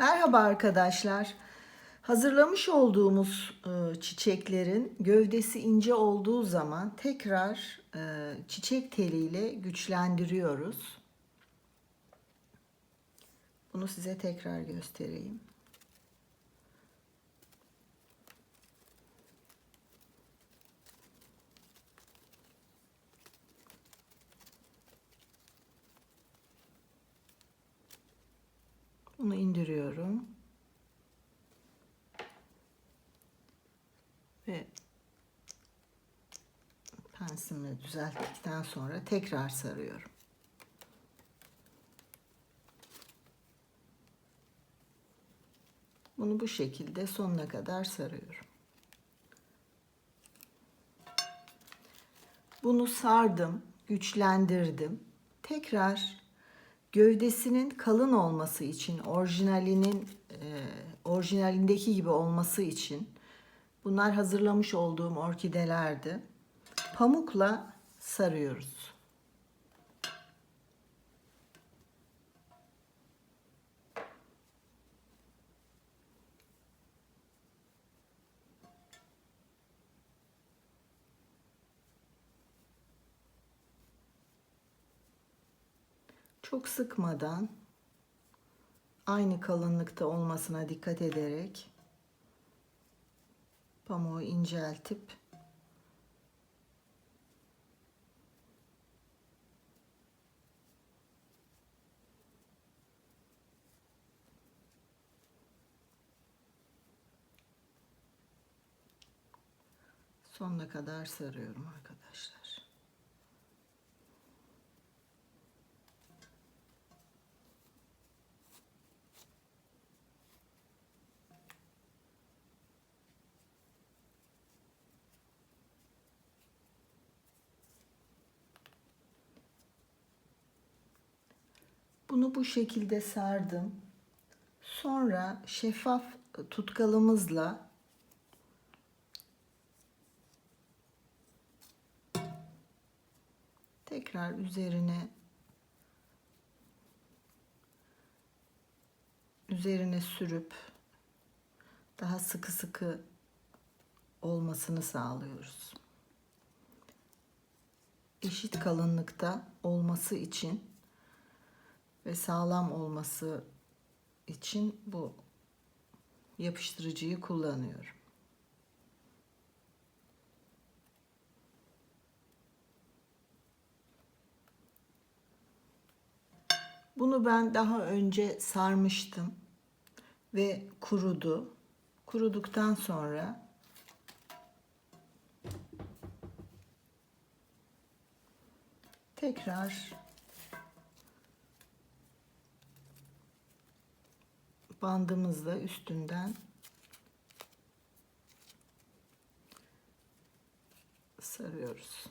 Merhaba arkadaşlar. Hazırlamış olduğumuz e, çiçeklerin gövdesi ince olduğu zaman tekrar e, çiçek teliyle güçlendiriyoruz. Bunu size tekrar göstereyim. Bunu indiriyorum. Ve pensimle düzelttikten sonra tekrar sarıyorum. Bunu bu şekilde sonuna kadar sarıyorum. Bunu sardım, güçlendirdim. Tekrar gövdesinin kalın olması için, orijinalinin e, orijinalindeki gibi olması için bunlar hazırlamış olduğum orkidelerdi. Pamukla sarıyoruz. Çok sıkmadan aynı kalınlıkta olmasına dikkat ederek pamuğu inceltip sonuna kadar sarıyorum arkadaşlar. Bunu bu şekilde sardım. Sonra şeffaf tutkalımızla tekrar üzerine üzerine sürüp daha sıkı sıkı olmasını sağlıyoruz. Eşit kalınlıkta olması için ve sağlam olması için bu yapıştırıcıyı kullanıyorum. Bunu ben daha önce sarmıştım ve kurudu. Kuruduktan sonra tekrar bandımızla üstünden sarıyoruz.